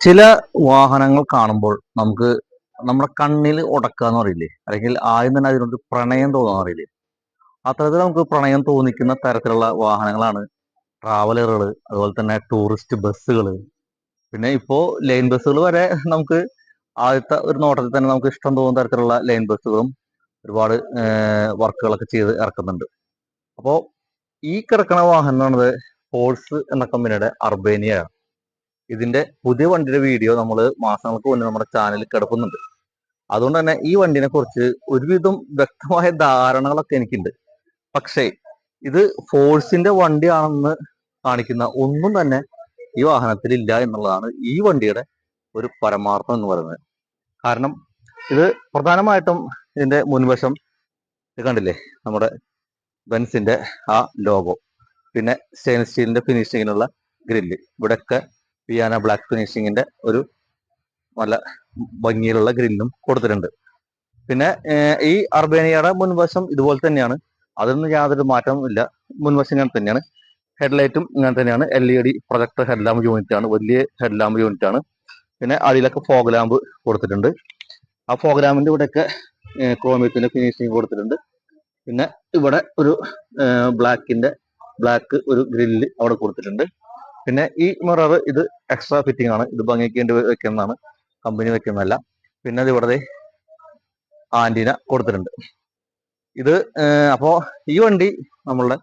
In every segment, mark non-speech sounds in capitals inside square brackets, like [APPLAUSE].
ചില വാഹനങ്ങൾ കാണുമ്പോൾ നമുക്ക് നമ്മുടെ കണ്ണിൽ ഉടക്കുക എന്ന് പറയില്ലേ? അല്ലെങ്കിൽ ആദ്യം തന്നെ അതിനോട് പ്രണയം തോന്നുക പറയില്ലേ? അത്തരത്തിൽ നമുക്ക് പ്രണയം തോന്നിക്കുന്ന തരത്തിലുള്ള വാഹനങ്ങളാണ് ട്രാവലറുകൾ അതുപോലെ തന്നെ ടൂറിസ്റ്റ് ബസ്സുകൾ പിന്നെ ഇപ്പോൾ ലൈൻ ബസ്സുകൾ വരെ നമുക്ക് ആദ്യത്തെ ഒരു നോട്ടത്തിൽ തന്നെ നമുക്ക് ഇഷ്ടം തോന്നുന്ന തരത്തിലുള്ള ലൈൻ ബസ്സുകളും ഒരുപാട് വർക്കുകളൊക്കെ ചെയ്ത് ഇറക്കുന്നുണ്ട്. അപ്പോൾ ഈ കിടക്കുന്ന വാഹനം എന്ന് പറയുന്നത് ഫോഴ്സ് എന്ന കമ്പനിയുടെ അർബേനിയാണ് ഇതിന്റെ പുതിയ വണ്ടിയുടെ വീഡിയോ നമ്മൾ മാസങ്ങൾക്ക് മുന്നേ നമ്മുടെ ചാനലിൽ കിടക്കുന്നുണ്ട്. അതുകൊണ്ട് തന്നെ ഈ വണ്ടിനെ കുറിച്ച് ഒരുവിധം വ്യക്തമായ ധാരണകളൊക്കെ എനിക്കുണ്ട്. പക്ഷേ ഇത് ഫോഴ്സിന്റെ വണ്ടിയാണെന്ന് കാണിക്കുന്ന ഒന്നും തന്നെ ഈ വാഹനത്തിൽ ഇല്ല എന്നുള്ളതാണ് ഈ വണ്ടിയുടെ ഒരു പരമാർത്ഥം എന്ന് പറയുന്നത്. കാരണം ഇത് പ്രധാനമായിട്ടും ഇതിന്റെ മുൻവശം കണ്ടില്ലേ? നമ്മുടെ ബെൻസിന്റെ ആ ലോഗോ പിന്നെ സ്റ്റെയിൻലെസ് സ്റ്റീലിന്റെ ഫിനിഷിങ്ങിനുള്ള ഗ്രില്ല് ഇവിടെയൊക്കെ പിയാന ബ്ലാക്ക് ഫിനിഷിങ്ങിന്റെ ഒരു നല്ല ഭംഗിയിലുള്ള ഗ്രില്ലും കൊടുത്തിട്ടുണ്ട്. പിന്നെ ഈ അർബേനിയയുടെ മുൻവശം ഇതുപോലെ തന്നെയാണ്. അതൊന്നും യാതൊരു മാറ്റവും ഇല്ല. മുൻവശം ഇങ്ങനെ തന്നെയാണ്. ഹെഡ്ലൈറ്റും ഇങ്ങനെ തന്നെയാണ്. L E D projector head lamp unit ആണ്. വലിയ ഹെഡ് ലാമ്പ് യൂണിറ്റ് ആണ്. പിന്നെ അതിലൊക്കെ ഫോഗ് ലാമ്പ് കൊടുത്തിട്ടുണ്ട്. ആ ഫോഗ് ലാമ്പിന്റെ ഇവിടെയൊക്കെ ക്രോമിയത്തിന്റെ ഫിനിഷിങ് കൊടുത്തിട്ടുണ്ട്. പിന്നെ ഇവിടെ ഒരു ബ്ലാക്കിന്റെ ബ്ലാക്ക് ഒരു ഗ്രില്ല് അവിടെ കൊടുത്തിട്ടുണ്ട്. പിന്നെ ഈ മിറർ ഇത് എക്സ്ട്രാ ഫിറ്റിംഗ് ആണ്. ഇത് ഭംഗിക്ക് വേണ്ടി വെക്കുന്നതാണ്. കമ്പനി വെക്കുന്നതല്ല. പിന്നെ അത് ഇവിടെ ആന്റിന കൊടുത്തിട്ടുണ്ട്. ഇത് അപ്പോ ഈ വണ്ടി നമ്മളുടെ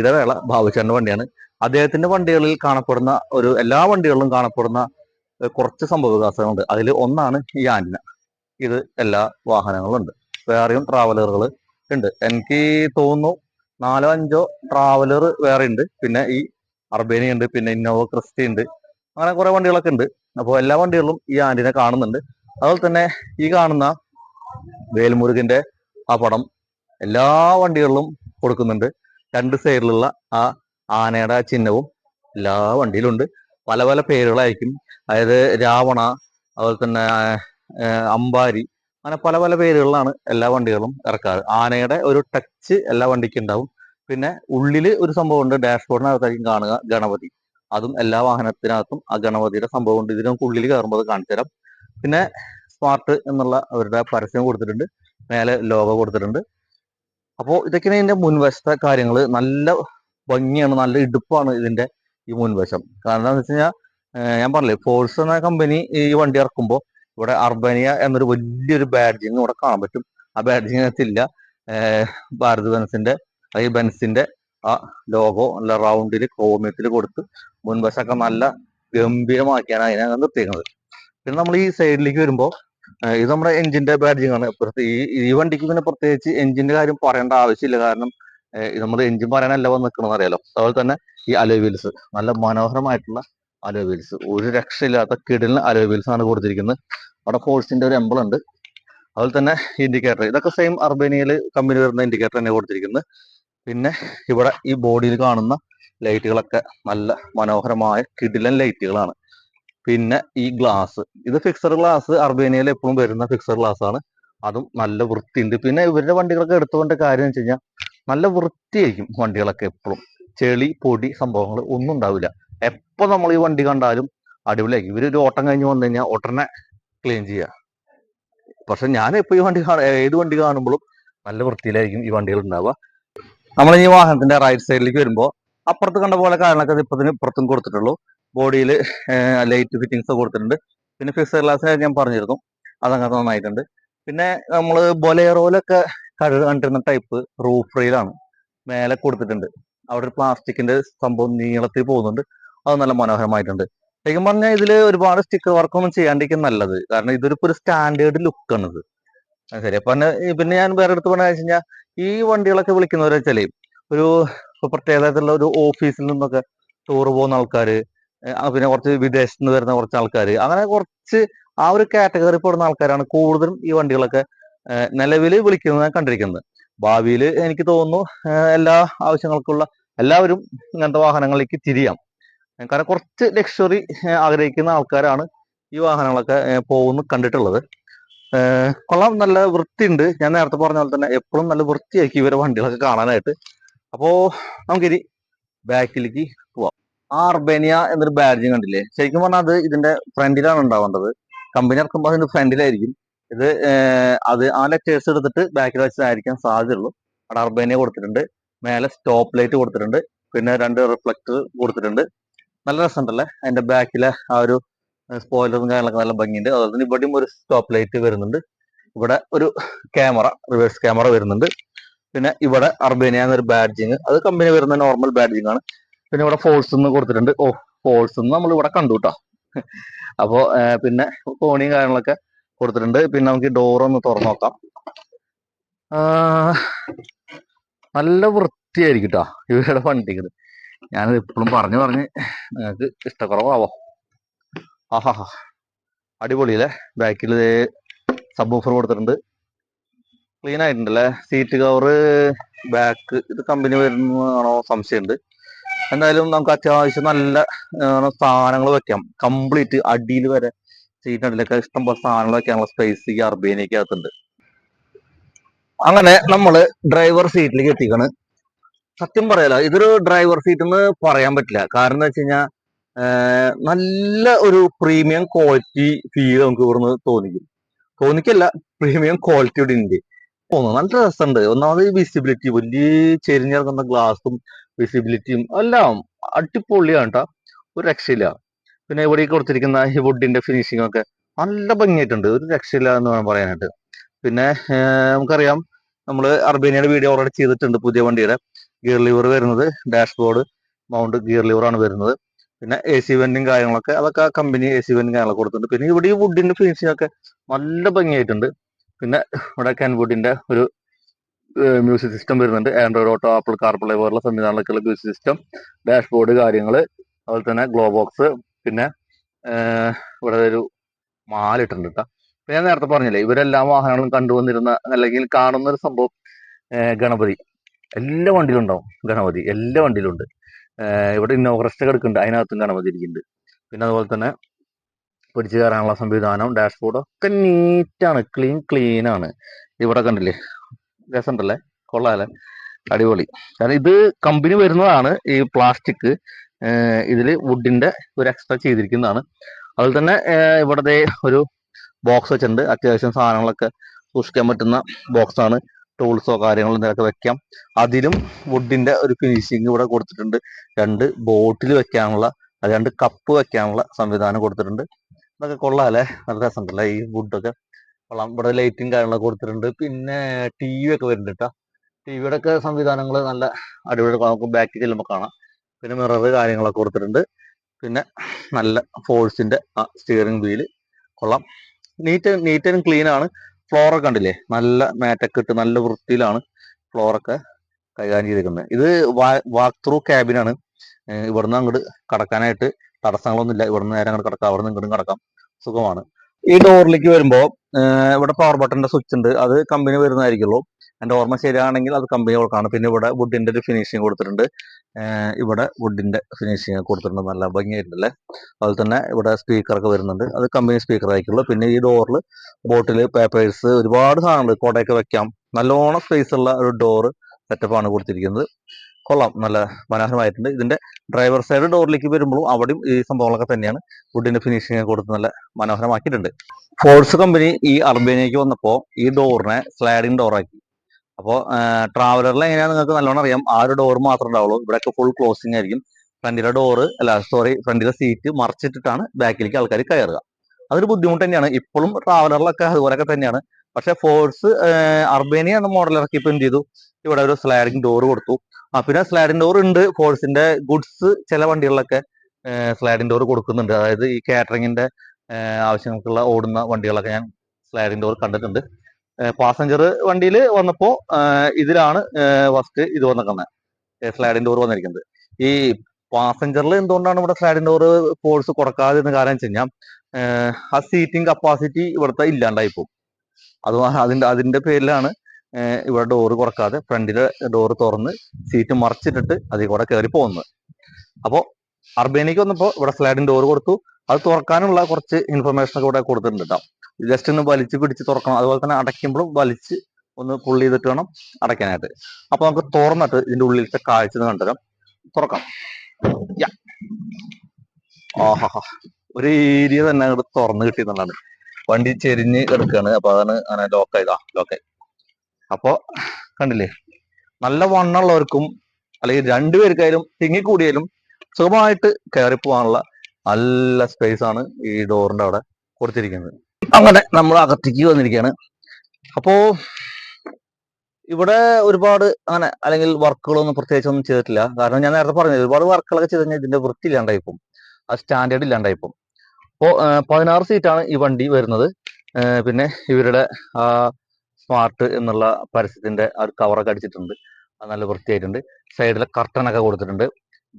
ഇടവേള ഭാവിച്ചേണ്ട വണ്ടിയാണ്. അദ്ദേഹത്തിന്റെ വണ്ടികളിൽ കാണപ്പെടുന്ന ഒരു എല്ലാ വണ്ടികളിലും കാണപ്പെടുന്ന കുറച്ച് സംഭവ വികാസങ്ങളുണ്ട് അതിൽ ഒന്നാണ് ഈ ആന്റിന ഇത് എല്ലാ വാഹനങ്ങളും ഉണ്ട് വേറെയും ട്രാവലറുകൾ ഉണ്ട്. എനിക്ക് തോന്നുന്നു നാലോ അഞ്ചോ ട്രാവലർ വേറെ ഉണ്ട് പിന്നെ ഈ അർബേനി ഉണ്ട് പിന്നെ ഇന്നോവ ക്രിസ്റ്റി ഉണ്ട് അങ്ങനെ കുറെ വണ്ടികളൊക്കെ ഉണ്ട്. അപ്പോൾ എല്ലാ വണ്ടികളിലും ഈ ആന്റിനെ കാണുന്നുണ്ട്. അതുപോലെ തന്നെ ഈ കാണുന്ന വേൽമുരുകന്റെ ആ പടം എല്ലാ വണ്ടികളിലും കൊടുക്കുന്നുണ്ട്. രണ്ട് സൈഡിലുള്ള ആ ആനയുടെ ചിഹ്നവും എല്ലാ വണ്ടിയിലും ഉണ്ട്. പല പല പേരുകളായിരിക്കും. അതായത് രാവണ അതുപോലെ തന്നെ അമ്പാരി അങ്ങനെ പല പല പേരുകളിലാണ് എല്ലാ വണ്ടികളും ഇറക്കാറ്. ആനയുടെ ഒരു ടച്ച് എല്ലാ വണ്ടിക്കും ഉണ്ടാവും പിന്നെ ഉള്ളിൽ ഒരു സംഭവം ഉണ്ട് ഡാഷ്ബോർഡിനകത്തായിരിക്കും കാണുക ഗണപതി. അതും എല്ലാ വാഹനത്തിനകത്തും ആ ഗണപതിയുടെ സംഭവം ഉണ്ട് ഇതിനൊക്കെ ഉള്ളിൽ കയറുമ്പോൾ കാണിച്ചു തരാം. പിന്നെ സ്മാർട്ട് എന്നുള്ള അവരുടെ പരസ്യം കൊടുത്തിട്ടുണ്ട്. മേലെ ലോഗോ കൊടുത്തിട്ടുണ്ട്. അപ്പോൾ ഇതൊക്കെയാണ് ഇതിന്റെ മുൻവശത്തെ കാര്യങ്ങൾ നല്ല ഭംഗിയാണ് നല്ല ഇടുപ്പാണ് ഇതിന്റെ ഈ മുൻവശം. കാരണം എന്താണെന്ന് വെച്ച് കഴിഞ്ഞാൽ ഞാൻ പറഞ്ഞില്ലേ ഫോഴ്സ് എന്ന കമ്പനി ഈ വണ്ടി ഇറക്കുമ്പോൾ ഇവിടെ അർബനിയ എന്നൊരു വലിയൊരു ബാഡ്ജിങ് ഇവിടെ കാണാൻ പറ്റും. ആ ബാഡ്ജിങ്ങിനകത്തില്ല ഭാരത് ബെൻസിന്റെ ഈ ബെൻസിന്റെ ആ ലോഗോ നല്ല റൗണ്ടിൽ ക്രോമിയത്തിൽ കൊടുത്ത് മുൻവശമൊക്കെ നല്ല ഗംഭീരമാക്കിയാണ് അതിനെ നിർത്തിയിരിക്കുന്നത്. പിന്നെ നമ്മൾ ഈ സൈഡിലേക്ക് വരുമ്പോൾ ഇത് നമ്മുടെ എഞ്ചിന്റെ ബാഡ്ജിങ് ആണ്. ഈ ഈ വണ്ടിക്ക് പിന്നെ പ്രത്യേകിച്ച് എഞ്ചിന്റെ കാര്യം പറയേണ്ട ആവശ്യമില്ല. കാരണം നമ്മൾ എഞ്ചിൻ പറയാനല്ല വന്ന് നിൽക്കണമെന്ന് അറിയാലോ. അതുപോലെ തന്നെ ഈ അലോ വീൽസ് നല്ല മനോഹരമായിട്ടുള്ള അലോ വീൽസ് ഒരു രക്ഷയില്ലാത്ത കിടലിന് അലോ വീൽസ് ആണ് കൊടുത്തിരിക്കുന്നത്. അവിടെ ഫോഴ്സിന്റെ ഒരു എംബിൾ ഉണ്ട്. അതുപോലെ തന്നെ ഇൻഡിക്കേറ്റർ ഇതൊക്കെ സെയിം അർബേനിയയിൽ കമ്പനി വരുന്ന ഇൻഡിക്കേറ്റർ തന്നെ കൊടുത്തിരിക്കുന്നത്. പിന്നെ ഇവിടെ ഈ ബോഡിയിൽ കാണുന്ന ലൈറ്റുകളൊക്കെ നല്ല മനോഹരമായ കിടിലൻ ലൈറ്റുകളാണ്. പിന്നെ ഈ ഗ്ലാസ് ഇത് ഫിക്സർ ഗ്ലാസ് അർബേനിയയിൽ എപ്പോഴും വരുന്ന ഫിക്സർ ഗ്ലാസ് ആണ്. അതും നല്ല വൃത്തിയുണ്ട്. പിന്നെ ഇവരുടെ വണ്ടികളൊക്കെ എടുത്തുകൊണ്ട് കാര്യം വെച്ച് കഴിഞ്ഞാൽ നല്ല വൃത്തിയായിരിക്കും വണ്ടികളൊക്കെ എപ്പോഴും. ചെളി പൊടി സംഭവങ്ങൾ ഒന്നും ഉണ്ടാവില്ല. എപ്പോൾ നമ്മൾ ഈ വണ്ടി കണ്ടാലും അടിപൊളിയാക്കി ഇവർ ഒരു ഓട്ടം കഴിഞ്ഞ് വന്നു കഴിഞ്ഞാൽ ഉടനെ ക്ലീൻ ചെയ്യുക പക്ഷെ ഞാൻ എപ്പോൾ ഈ വണ്ടി ഏത് വണ്ടി കാണുമ്പോഴും നല്ല വൃത്തിയിലായിരിക്കും ഈ വണ്ടികൾ ഉണ്ടാവുക. നമ്മൾ ഈ വാഹനത്തിന്റെ റൈറ്റ് സൈഡിലേക്ക് വരുമ്പോൾ അപ്പുറത്ത് കണ്ട പോലെ കാര്യങ്ങളൊക്കെ ഇപ്പത്തിന് ഇപ്പുറത്തും കൊടുത്തിട്ടുള്ളൂ. ബോഡിയിൽ ലൈറ്റ് ഫിറ്റിങ്സ് കൊടുത്തിട്ടുണ്ട്. പിന്നെ ഫിക്സർ ഗ്ലാസ് ഞാൻ പറഞ്ഞിരുന്നു. അതങ്ങനെ നന്നായിട്ടുണ്ട്. പിന്നെ നമ്മൾ ബൊലേറോയിലൊക്കെ കണ്ടിരുന്ന ടൈപ്പ് റൂഫ് റെയിലാണ് മേലെ കൊടുത്തിട്ടുണ്ട്. അവിടെ ഒരു പ്ലാസ്റ്റിക്കിന്റെ സംഭവം നീളത്തിൽ പോകുന്നുണ്ട്. അത് നല്ല മനോഹരമായിട്ടുണ്ട്. ശരിക്കും പറഞ്ഞാൽ ഇതിൽ ഒരുപാട് സ്റ്റിക്കർ വർക്കൊന്നും ചെയ്യാണ്ടിരിക്കും നല്ലത്. കാരണം ഇതൊരു ഒരു സ്റ്റാൻഡേർഡ് ലുക്കാണിത് ശരി. അപ്പൊ പിന്നെ ഞാൻ വേറെ എടുത്ത് പറഞ്ഞ കഴിഞ്ഞാൽ ഈ വണ്ടികളൊക്കെ വിളിക്കുന്നവരെ വെച്ചാലേ ഒരു പ്രത്യേകതായിട്ടുള്ള ഒരു ഓഫീസിൽ നിന്നൊക്കെ ടൂർ പോകുന്ന ആൾക്കാര് പിന്നെ കുറച്ച് വിദേശത്ത് നിന്ന് വരുന്ന കുറച്ച് ആൾക്കാർ അങ്ങനെ കുറച്ച് ആ ഒരു കാറ്റഗറി പെടുന്ന ആൾക്കാരാണ് കൂടുതലും ഈ വണ്ടികളൊക്കെ നിലവിൽ വിളിക്കുന്നത് ഞാൻ കണ്ടിരിക്കുന്നത്. ഭാവിയിൽ എനിക്ക് തോന്നുന്നു എല്ലാ ആവശ്യങ്ങൾക്കുള്ള എല്ലാവരും ഇങ്ങനത്തെ വാഹനങ്ങളിലേക്ക് തിരിയാം. കാരണം കുറച്ച് ലക്ഷറി ആഗ്രഹിക്കുന്ന ആൾക്കാരാണ് ഈ വാഹനങ്ങളൊക്കെ പോകുന്നു കണ്ടിട്ടുള്ളത്. കൊള്ളാം നല്ല വൃത്തിയുണ്ട്. ഞാൻ നേരത്തെ പറഞ്ഞ പോലെ തന്നെ എപ്പോഴും നല്ല വൃത്തിയാക്കി ഇവരെ വണ്ടികളൊക്കെ കാണാനായിട്ട്. അപ്പോ നമുക്കിനി ബാക്കിലേക്ക് പോവാം. ആർബേനിയ എന്നൊരു ബാഡ്ജ് കണ്ടില്ലേ? ശരിക്കും പറഞ്ഞാൽ അത് ഇതിന്റെ ഫ്രണ്ടിലാണ് ഉണ്ടാവേണ്ടത്. കമ്പനി ഇറക്കുമ്പോൾ അതിന്റെ ഫ്രണ്ടിലായിരിക്കും. ഇത് അത് ആ ലെറ്റേഴ്സ് എടുത്തിട്ട് ബാക്കിൽ വെച്ചതായിരിക്കാൻ സാധ്യതയുള്ളൂ. അവിടെ അർബേനിയ കൊടുത്തിട്ടുണ്ട്. മേലെ സ്റ്റോപ്പ് ലൈറ്റ് കൊടുത്തിട്ടുണ്ട്. പിന്നെ രണ്ട് റിഫ്ലക്ടർ കൊടുത്തിട്ടുണ്ട്. നല്ല രസമുണ്ടല്ലേ? അതിന്റെ ബാക്കിലെ ആ ഒരു സ്പോയിലറും കാര്യങ്ങളൊക്കെ നല്ല ഭംഗിയുണ്ട്. അതുപോലെ തന്നെ ഇവിടെയും ഒരു സ്റ്റോപ്പ് ലൈറ്റ് വരുന്നുണ്ട്. ഇവിടെ ഒരു ക്യാമറ റിവേഴ്സ് ക്യാമറ വരുന്നുണ്ട്. പിന്നെ ഇവിടെ അർബേനിയ എന്നൊരു ബാഡ്ജിങ് അത് കമ്പനി വരുന്ന നോർമൽ ബാഡ്ജിങ് ആണ്. പിന്നെ ഇവിടെ ഫോൾസ് എന്ന് കൊടുത്തിട്ടുണ്ട്. ഓ ഫോൾസ് നമ്മൾ ഇവിടെ കണ്ടു കേട്ടോ [LAUGHS] അപ്പോ പിന്നെ കോണിയും കാര്യങ്ങളൊക്കെ കൊടുത്തിട്ടുണ്ട്. പിന്നെ നമുക്ക് ഡോർ ഒന്ന് തുറന്നു നോക്കാം. നല്ല വൃത്തിയായിരിക്കും കേട്ടോ ഇവരുടെ വണ്ടികൾ ഞാനത് എപ്പോഴും പറഞ്ഞു പറഞ്ഞ് നിങ്ങൾക്ക് ഇഷ്ടക്കുറവാവോ? ആഹാ. അടിപൊളിയല്ലേ? ബാക്കിൽ സബ് ഓഫർ കൊടുത്തിട്ടുണ്ട്. ക്ലീൻ ആയിട്ടുണ്ടല്ലേ? സീറ്റ് കവറ് ബാക്ക് ഇത് കമ്പനി വരുന്നതാണോ സംശയമുണ്ട്. എന്തായാലും നമുക്ക് അത്യാവശ്യം നല്ല സാധനങ്ങൾ വെക്കാം. കംപ്ലീറ്റ് അടിയിൽ വരെ സീറ്റിനടിയിലൊക്കെ ഇഷ്ടം പോലെ സാധനങ്ങൾ വെക്കാനുള്ള സ്പേസ് ഈ അർബേനിയൊക്കെ അകത്തുണ്ട് അങ്ങനെ നമ്മൾ ഡ്രൈവർ സീറ്റിലേക്ക് എത്തിക്കാണ്. സത്യം പറയാലോ ഇതൊരു ഡ്രൈവർ സീറ്റ് എന്ന് പറയാൻ പറ്റില്ല. കാരണം എന്താ വെച്ച് കഴിഞ്ഞാൽ നല്ല ഒരു പ്രീമിയം ക്വാളിറ്റി ഫീൽ നമുക്ക് ഇവിടുന്ന് തോന്നിക്കും. തോന്നിക്കല്ല പ്രീമിയം ക്വാളിറ്റി ഇവിടെ ഉണ്ട് നല്ല രസമുണ്ട് ഒന്നാമത് വിസിബിലിറ്റി വലിയ ചെരിഞ്ഞിറങ്ങുന്ന ഗ്ലാസും വിസിബിലിറ്റിയും എല്ലാം അടിപൊളിയാണ് കേട്ടോ ഒരു രക്ഷയില്ല. പിന്നെ ഇവിടെ കൊടുത്തിരിക്കുന്ന ഈ വുഡിന്റെ ഫിനിഷിംഗ് ഒക്കെ നല്ല ഭംഗിയായിട്ടുണ്ട്. ഒരു രക്ഷയില്ല എന്ന് വേണം പറയാനായിട്ട്. പിന്നെ നമുക്കറിയാം നമ്മൾ അർബേനിയയുടെ വീഡിയോ ഓൾറെഡി ചെയ്തിട്ടുണ്ട് പുതിയ വണ്ടിയുടെ. ഗിയർ ലിവർ വരുന്നത് ഡാഷ്ബോർഡ് മൗണ്ട് ഗിയർ ലിവർ ആണ് വരുന്നത്. പിന്നെ എ സി വെന്റും കാര്യങ്ങളൊക്കെ അതൊക്കെ ആ കമ്പനി എ സി വെന്റും കാര്യങ്ങളൊക്കെ കൊടുത്തിട്ടുണ്ട്. പിന്നെ ഇവിടെ ഈ വുഡിന്റെ ഫിനിഷിംഗ് ഒക്കെ നല്ല ഭംഗിയായിട്ടുണ്ട്. പിന്നെ ഇവിടെ കെൻവുഡിന്റെ ഒരു മ്യൂസിക് സിസ്റ്റം വരുന്നുണ്ട്. ആൻഡ്രോയിഡ് ഓട്ടോ ആപ്പിൾ കാർപ്ലേ പോലുള്ള സംവിധാനങ്ങളൊക്കെയുള്ള മ്യൂസിക് സിസ്റ്റം ഡാഷ്ബോർഡ് കാര്യങ്ങൾ അതുപോലെ തന്നെ ഗ്ലോ ബോക്സ് പിന്നെ ഇവിടെ ഒരു മാലിട്ടുണ്ട് കേട്ടോ ഞാൻ നേരത്തെ പറഞ്ഞില്ലേ ഇവരെല്ലാ വാഹനങ്ങളും കണ്ടുവന്നിരുന്ന അല്ലെങ്കിൽ കാണുന്ന ഒരു സംഭവം ഗണപതി. എല്ലാ വണ്ടിയിലും ഉണ്ടാവും ഗണപതി. എല്ലാ വണ്ടിയിലും ഉണ്ട്. ഏർ ഇവിടെ ഇന്നോഗ്രസ്റ്റ് കിടക്കുന്നുണ്ട് അതിനകത്തും ഗണപതി ഇരിക്കുന്നുണ്ട് പിന്നെ അതുപോലെ തന്നെ പിടിച്ചു കയറാനുള്ള സംവിധാനം ഡാഷ്ബോർഡ് ഒക്കെ നീറ്റാണ് ക്ലീൻ ക്ലീൻ ആണ്. ഇവിടെ കണ്ടില്ലേ? രസമുണ്ടല്ലേ? കൊള്ളാല്ലേ? അടിപൊളി. കാരണം ഇത് കമ്പനി വരുന്നതാണ് ഈ പ്ലാസ്റ്റിക് ഇതിൽ വുഡിന്റെ ഒരു എക്സ്ട്രാ ചെയ്തിരിക്കുന്നതാണ്. അതുപോലെ തന്നെ ഇവിടത്തെ ഒരു ബോക്സ് വെച്ചിട്ടുണ്ട്. അത്യാവശ്യം സാധനങ്ങളൊക്കെ സൂക്ഷിക്കാൻ പറ്റുന്ന ബോക്സാണ് ടൂൾസോ കാര്യങ്ങളോ എന്തെങ്കിലുമൊക്കെ വെക്കാം. അതിലും വുഡിന്റെ ഒരു ഫിനിഷിങ് ഇവിടെ കൊടുത്തിട്ടുണ്ട്. രണ്ട് ബോട്ടിൽ വെക്കാനുള്ള രണ്ട് കപ്പ് വെക്കാനുള്ള സംവിധാനം കൊടുത്തിട്ടുണ്ട്. ഇതൊക്കെ കൊള്ളാല്ലേ നല്ല രസമുണ്ടല്ലേ ഈ വുഡൊക്കെ കൊള്ളാം. ഇവിടെ ലൈറ്റും കാര്യങ്ങളൊക്കെ കൊടുത്തിട്ടുണ്ട്. പിന്നെ ടി വി ഒക്കെ വരുന്നുണ്ട് കേട്ടോ. ടി വിയുടെ ഒക്കെ സംവിധാനങ്ങൾ നല്ല അടിപൊളി. നമുക്ക് ബാക്കിൽ ചെല്ലുമ്പോൾ കാണാം. പിന്നെ മിറർ കാര്യങ്ങളൊക്കെ കൊടുത്തിട്ടുണ്ട്. പിന്നെ നല്ല ഫോഴ്സിന്റെ ആ സ്റ്റിയറിംഗ് വീൽ കൊള്ളാം. നീറ്റ് നീറ്റ് ആൻഡ് ക്ലീൻ ആണ്. ഫ്ലോറൊക്കെ കണ്ടില്ലേ? നല്ല മാറ്റൊക്കെ ഇട്ട് നല്ല വൃത്തിയിലാണ് ഫ്ലോറൊക്കെ കൈകാര്യം ചെയ്തിരിക്കുന്നത് ഇത് വാക്ക് ത്രൂ ക്യാബിനാണ് ഇവിടുന്ന് അങ്ങോട്ട് കടക്കാനായിട്ട് തടസ്സങ്ങളൊന്നുമില്ല. ഇവിടുന്ന് നേരെ അങ്ങോട്ട് കടക്കാം. അവിടെ നിന്ന് ഇങ്ങോട്ടും കടക്കാം. സുഖമാണ്. ഈ ഡോറിലേക്ക് വരുമ്പോൾ ഇവിടെ പവർ ബട്ടന്റെ സ്വിച്ച് ഉണ്ട്. അത് കമ്പനി വരുന്നതായിരിക്കുള്ളൂ. എന്റെ ഓർമ്മ ശരിയാണെങ്കിൽ അത് കമ്പനി കൊടുക്കാണ് പിന്നെ ഇവിടെ വുഡിന്റെ ഒരു ഫിനിഷിങ് കൊടുത്തിട്ടുണ്ട്. ഇവിടെ വുഡിന്റെ ഫിനിഷിങ് കൊടുത്തിട്ടുണ്ട്. നല്ല ഭംഗിയായിട്ടുണ്ടല്ലേ? അതുപോലെ തന്നെ ഇവിടെ സ്പീക്കർ ഒക്കെ വരുന്നുണ്ട്. അത് കമ്പനി സ്പീക്കർ ആയിരിക്കുള്ളൂ. പിന്നെ ഈ ഡോറിൽ ബോട്ടിൽ പേപ്പേഴ്സ് ഒരുപാട് സാധനങ്ങൾ കോടയൊക്കെ വെക്കാം. നല്ലോണം സ്പേസ് ഉള്ള ഒരു ഡോറ് സെറ്റപ്പാണ് കൊടുത്തിരിക്കുന്നത്. കൊള്ളാം. നല്ല മനോഹരമായിട്ടുണ്ട്. ഇതിന്റെ ഡ്രൈവർ സൈഡ് ഡോറിലേക്ക് വരുമ്പോഴും അവിടെയും ഈ സംഭവങ്ങളൊക്കെ തന്നെയാണ് വുഡിന്റെ ഫിനിഷിങ് കൊടുത്ത് നല്ല മനോഹരമാക്കിയിട്ടുണ്ട്. ഫോഴ്സ് കമ്പനി ഈ അർബേനിയക്ക് വന്നപ്പോൾ ഈ ഡോറിനെ സ്ലൈഡിംഗ് ഡോറാക്കി അപ്പോൾ ട്രാവലറിൽ എങ്ങനെയാണ് നിങ്ങൾക്ക് നല്ലോണം അറിയാം. ആ ഒരു ഡോർ മാത്രമേ ഉണ്ടാവുള്ളൂ. ഇവിടെയൊക്കെ ഫുൾ ക്ലോസിംഗ് ആയിരിക്കും. ഫ്രണ്ടിലെ ഡോറ് അല്ല സോറി ഫ്രണ്ടിലെ സീറ്റ് മറച്ചിട്ടിട്ടാണ് ബാക്കിലേക്ക് ആൾക്കാർ കയറുക. അതൊരു ബുദ്ധിമുട്ട് തന്നെയാണ്. ഇപ്പോഴും ട്രാവലറിലൊക്കെ അതുപോലെയൊക്കെ തന്നെയാണ്. പക്ഷെ ഫോഴ്സ് അർബേനിയ എന്ന മോഡൽ ഇറക്കിയപ്പോൾ എന്ത് ചെയ്തു ഇവിടെ ഒരു സ്ലൈഡിംഗ് ഡോർ കൊടുത്തു. ആ പിന്നെ സ്ലൈഡിംഗ് ഡോർ ഉണ്ട്. ഫോഴ്സിന്റെ ഗുഡ്സ് ചില വണ്ടികളിലൊക്കെ സ്ലൈഡിംഗ് ഡോർ കൊടുക്കുന്നുണ്ട്. അതായത് ഈ കാറ്ററിങ്ങിന്റെ ആവശ്യങ്ങൾക്കുള്ള ഓടുന്ന വണ്ടികളൊക്കെ ഞാൻ സ്ലൈഡിംഗ് ഡോർ കണ്ടിട്ടുണ്ട്. പാസഞ്ചർ വണ്ടിയിൽ വന്നപ്പോൾ ഇതിലാണ് ഫസ്റ്റ് ഇത് വന്നിരിക്കുന്നത് സ്ലൈഡിംഗ് ഡോർ വന്നിരിക്കുന്നത്. ഈ പാസഞ്ചറിൽ എന്തുകൊണ്ടാണ് ഇവിടെ സ്ലൈഡിംഗ് ഡോർ ഫോഴ്സ് കുറക്കാതെ എന്ന് കാരണം വെച്ച് കഴിഞ്ഞാൽ ആ സീറ്റിംഗ് കപ്പാസിറ്റി ഇവിടുത്തെ ഇല്ലാണ്ടായി പോകും അത് അതിന്റെ അതിന്റെ പേരിലാണ് ഇവിടെ ഡോറ് കുറക്കാതെ ഫ്രണ്ടിലെ ഡോറ് തുറന്ന് സീറ്റ് മറച്ചിട്ടിട്ട് അതിൽ കൂടെ കയറി പോകുന്നത്. അപ്പോൾ അർബേനിക്ക് വന്നപ്പോൾ ഇവിടെ സ്ലൈഡിംഗ് ഡോർ കൊടുത്തു. അത് തുറക്കാനുള്ള കുറച്ച് ഇൻഫർമേഷൻ ഒക്കെ ഇവിടെ കൊടുത്തിട്ടുണ്ട് കേട്ടോ ജസ്റ്റ് ഒന്ന് വലിച്ച് പിടിച്ച് തുറക്കണം. അതുപോലെ തന്നെ അടയ്ക്കുമ്പോഴും വലിച്ച് ഒന്ന് പുള്ളി ചെയ്തിട്ട് വേണം അടയ്ക്കാനായിട്ട്. അപ്പൊ നമുക്ക് തുറന്നിട്ട് ഇതിന്റെ ഉള്ളിലത്തെ കാഴ്ച കണ്ടുതരാം. തുറക്കാം. ആഹാ ഒരു ഏരിയ തന്നെ അങ്ങോട്ട് തുറന്ന് കിട്ടിയെന്നുള്ളതാണ്. വണ്ടി ചെരിഞ്ഞ് കിടക്കുകയാണ് അപ്പൊ അതാണ് അങ്ങനെ ലോക്കായതാ ലോക്കായി അപ്പൊ കണ്ടില്ലേ? നല്ല വണ്ണുള്ളവർക്കും അല്ലെങ്കിൽ രണ്ടുപേർക്കായാലും തിങ്ങിക്കൂടിയാലും സുഖമായിട്ട് കയറി പോകാനുള്ള നല്ല സ്പേസ് ആണ് ഈ ഡോറിന്റെ അവിടെ കൊടുത്തിരിക്കുന്നത്. അങ്ങനെ നമ്മൾ അകത്തേക്ക് വന്നിരിക്കുകയാണ് അപ്പോ ഇവിടെ ഒരുപാട് അങ്ങനെ അല്ലെങ്കിൽ വർക്കുകളൊന്നും പ്രത്യേകിച്ച് ഒന്നും ചെയ്തിട്ടില്ല. കാരണം ഞാൻ നേരത്തെ പറഞ്ഞത് ഒരുപാട് വർക്കുകളൊക്കെ ചെയ്ത് കഴിഞ്ഞാൽ ഇതിന്റെ വൃത്തി ഇല്ലാണ്ടായിപ്പോ ആ സ്റ്റാൻഡേർഡ് ഇല്ലാണ്ടായിപ്പോ അപ്പോ പതിനാറ് സീറ്റാണ് ഈ വണ്ടി വരുന്നത്. പിന്നെ ഇവരുടെ സ്മാർട്ട് എന്നുള്ള പരസ്യത്തിന്റെ ആ ഒരു കവറൊക്കെ അടിച്ചിട്ടുണ്ട്. അത് നല്ല വൃത്തിയായിട്ടുണ്ട്. സൈഡിലെ കർട്ടൻ ഒക്കെ കൊടുത്തിട്ടുണ്ട്.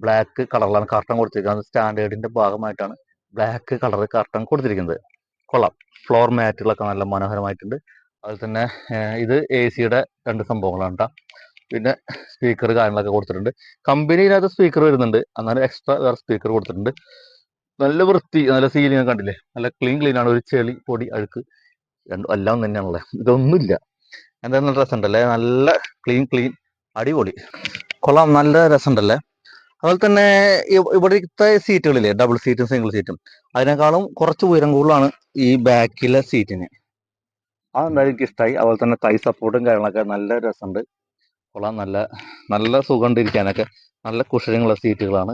ബ്ലാക്ക് കളറിലാണ് കർട്ടൻ കൊടുത്തിരിക്കുന്നത്. സ്റ്റാൻഡേർഡിന്റെ ഭാഗമായിട്ടാണ് ബ്ലാക്ക് കളർ കർട്ടൻ കൊടുത്തിരിക്കുന്നത്. കൊള്ളാം. ഫ്ലോർ മാറ്റുകളൊക്കെ നല്ല മനോഹരമായിട്ടുണ്ട്. അതുപോലെ തന്നെ ഇത് എ സിയുടെ രണ്ട് സംഭവങ്ങളാണ് കേട്ടോ പിന്നെ സ്പീക്കർ കാര്യങ്ങളൊക്കെ കൊടുത്തിട്ടുണ്ട്. കമ്പനിയിനകത്ത് സ്പീക്കർ വരുന്നുണ്ട്. അങ്ങനെ എക്സ്ട്രാ വേറെ സ്പീക്കർ കൊടുത്തിട്ടുണ്ട്. നല്ല വൃത്തി നല്ല സീലിംഗ് കണ്ടില്ലേ? നല്ല ക്ലീൻ ക്ലീൻ ആണ്. ഒരു ചെളി പൊടി അഴുക്ക് രണ്ടും എല്ലാം തന്നെയാണല്ലേ ഇതൊന്നുമില്ല. എന്തായാലും നല്ല രസമുണ്ടല്ലേ? നല്ല ക്ലീൻ ക്ലീൻ അടിപൊളി. കൊള്ളാം. നല്ല രസമുണ്ടല്ലേ? അതുപോലെ തന്നെ ഇവ- ഇവിടുത്തെ സീറ്റുകളില്ലേ ഡബിൾ സീറ്റും സിംഗിൾ സീറ്റും അതിനേക്കാളും കുറച്ച് ഉയരം കൂടുതലാണ് ഈ ബാക്കിലെ സീറ്റിന് അതെന്തായാലും എനിക്ക് ഇഷ്ടമായി അതുപോലെ തന്നെ തൈ സപ്പോർട്ടും കാര്യങ്ങളൊക്കെ നല്ല രസമുണ്ട്. കൊള്ളാം. നല്ല നല്ല സുഖമുണ്ട് ഇരിക്കാനൊക്കെ. നല്ല കുഷനിങ്ങുള്ള സീറ്റുകളാണ്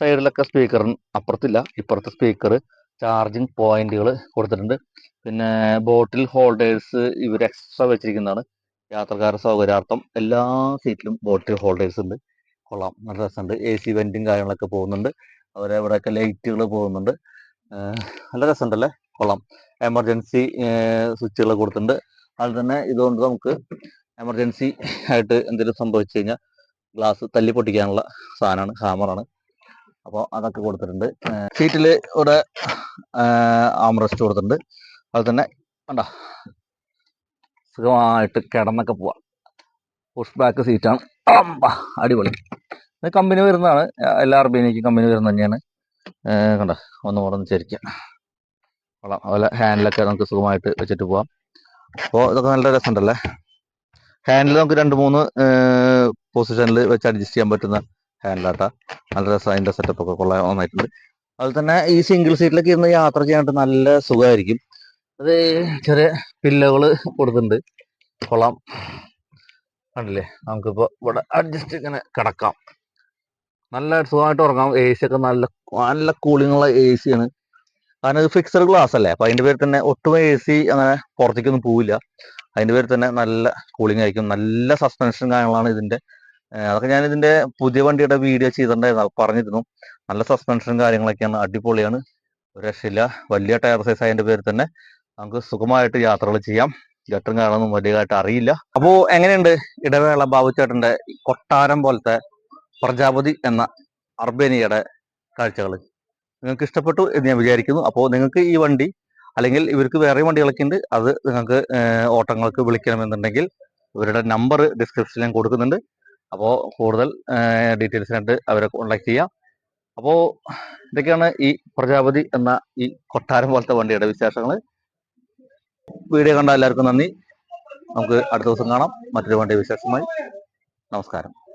സൈഡിലൊക്കെ സ്പീക്കർ അപ്പുറത്തില്ല. ഇപ്പുറത്തെ സ്പീക്കർ ചാർജിങ് പോയിന്റുകൾ കൊടുത്തിട്ടുണ്ട്. പിന്നെ ബോട്ടിൽ ഹോൾഡേഴ്സ് ഇവർ എക്സ്ട്രാ വെച്ചിരിക്കുന്നതാണ്. യാത്രക്കാരുടെ സൗകര്യാർത്ഥം എല്ലാ സീറ്റിലും ബോട്ടിൽ ഹോൾഡേഴ്സ് ഉണ്ട്. കൊള്ളാം. നല്ല രസമുണ്ട്. എ സി വെന്റും കാര്യങ്ങളൊക്കെ പോകുന്നുണ്ട്. അതുപോലെ ഇവിടെയൊക്കെ ലൈറ്റുകൾ പോകുന്നുണ്ട്. നല്ല രസമുണ്ടല്ലേ? കൊള്ളാം. എമർജൻസി സ്വിച്ചുകൾ കൊടുത്തിട്ടുണ്ട്. അതുപോലെ തന്നെ ഇതുകൊണ്ട് നമുക്ക് എമർജൻസി ആയിട്ട് എന്തെങ്കിലും സംഭവിച്ചു കഴിഞ്ഞാൽ ഗ്ലാസ് തല്ലി പൊട്ടിക്കാനുള്ള സാധനമാണ് ഹാമറാണ് അപ്പോൾ അതൊക്കെ കൊടുത്തിട്ടുണ്ട്. സീറ്റിൽ ഇവിടെ ആംറസ്റ്റ് കൊടുത്തിട്ടുണ്ട്. അതുപോലെ തന്നെ വേണ്ട സുഖമായിട്ട് കിടന്നൊക്കെ പോവാം. പുഷ് ബാക്ക് സീറ്റാണ് അടിപൊളി. ഇത് കമ്പനി വരുന്നതാണ്. എല്ലാ അറബിനേക്കും കമ്പനി വരുന്നത് തന്നെയാണ്. കണ്ട? ഒന്ന് മുറന്ന് ചരിക്കാം കൊള്ളാം. അതുപോലെ ഹാൻഡിലൊക്കെ നമുക്ക് സുഖമായിട്ട് വെച്ചിട്ട് പോവാം. അപ്പോൾ ഇതൊക്കെ നല്ല രസമുണ്ടല്ലേ? ഹാൻഡിൽ നമുക്ക് രണ്ട് മൂന്ന് പൊസിഷനിൽ വെച്ച് അഡ്ജസ്റ്റ് ചെയ്യാൻ പറ്റുന്ന ഹാൻഡിലാട്ടാ നല്ല രസം. അതിന്റെ സെറ്റപ്പ് ഒക്കെ കൊള്ളാൻ നന്നായിട്ടുണ്ട്. അതുപോലെ തന്നെ ഈ സിംഗിൾ സീറ്റിലൊക്കെ ഇരുന്ന് യാത്ര ചെയ്യാനായിട്ട് നല്ല സുഖമായിരിക്കും. അത് ചെറിയ പില്ലുകൾ കൊടുത്തിട്ടുണ്ട്. കൊള്ളാം. കണ്ടില്ലേ നമുക്കിപ്പോൾ ഇവിടെ അഡ്ജസ്റ്റ് ഇങ്ങനെ കിടക്കാം. നല്ല സുഖമായിട്ട് ഉറങ്ങാം. എ സി ഒക്കെ നല്ല നല്ല കൂളിംഗ് ഉള്ള എ സി ആണ്. കാരണം ഇത് ഫിക്സഡ് ഗ്ലാസ് അല്ലേ? അപ്പം അതിന്റെ പേര് തന്നെ ഒട്ടും എ സി അങ്ങനെ പുറത്തേക്കൊന്നും പോവില്ല. അതിന്റെ പേരിൽ തന്നെ നല്ല കൂളിംഗ് ആയിരിക്കും. നല്ല സസ്പെൻഷൻ കാര്യങ്ങളാണ് ഇതിന്റെ. അതൊക്കെ ഞാൻ ഇതിന്റെ പുതിയ വണ്ടിയുടെ വീഡിയോ ചെയ്തിട്ടുണ്ടായിരുന്നു. പറഞ്ഞിരുന്നു. നല്ല സസ്പെൻഷനും കാര്യങ്ങളൊക്കെയാണ്. അടിപൊളിയാണ്. ഒരു രക്ഷയില്ല. വലിയ ടയർ സൈസ് അതിന്റെ പേര് തന്നെ നമുക്ക് സുഖമായിട്ട് യാത്രകൾ ചെയ്യാം. ഗട്ടറും കാണാനൊന്നും വലിയതായിട്ട് അറിയില്ല. അപ്പോ എങ്ങനെയുണ്ട് ഇടവേള ബാബു ചേട്ടന്റെ കൊട്ടാരം പോലത്തെ പ്രജാപതി എന്ന അർബേനിയുടെ കാഴ്ചകൾ? നിങ്ങൾക്ക് ഇഷ്ടപ്പെട്ടു എന്ന് ഞാൻ വിചാരിക്കുന്നു. അപ്പോൾ നിങ്ങൾക്ക് ഈ വണ്ടി അല്ലെങ്കിൽ ഇവർക്ക് വേറെ വണ്ടികളൊക്കെ ഉണ്ട് അത് നിങ്ങൾക്ക് ഓട്ടങ്ങൾക്ക് വിളിക്കണമെന്നുണ്ടെങ്കിൽ ഇവരുടെ നമ്പർ ഡിസ്ക്രിപ്ഷനിൽ ഞാൻ കൊടുക്കുന്നുണ്ട്. അപ്പോൾ കൂടുതൽ ഡീറ്റെയിൽസിനായിട്ട് അവരെ കോൺടാക്ട് ചെയ്യാം. അപ്പോൾ ഇതൊക്കെയാണ് ഈ പ്രജാപതി എന്ന ഈ കൊട്ടാരം പോലത്തെ വണ്ടിയുടെ വിശേഷങ്ങൾ. വീഡിയോ കണ്ട എല്ലാവർക്കും നന്ദി. നമുക്ക് അടുത്ത ദിവസം കാണാം. മറ്റൊരു വണ്ടി വിശേഷമായി. നമസ്കാരം.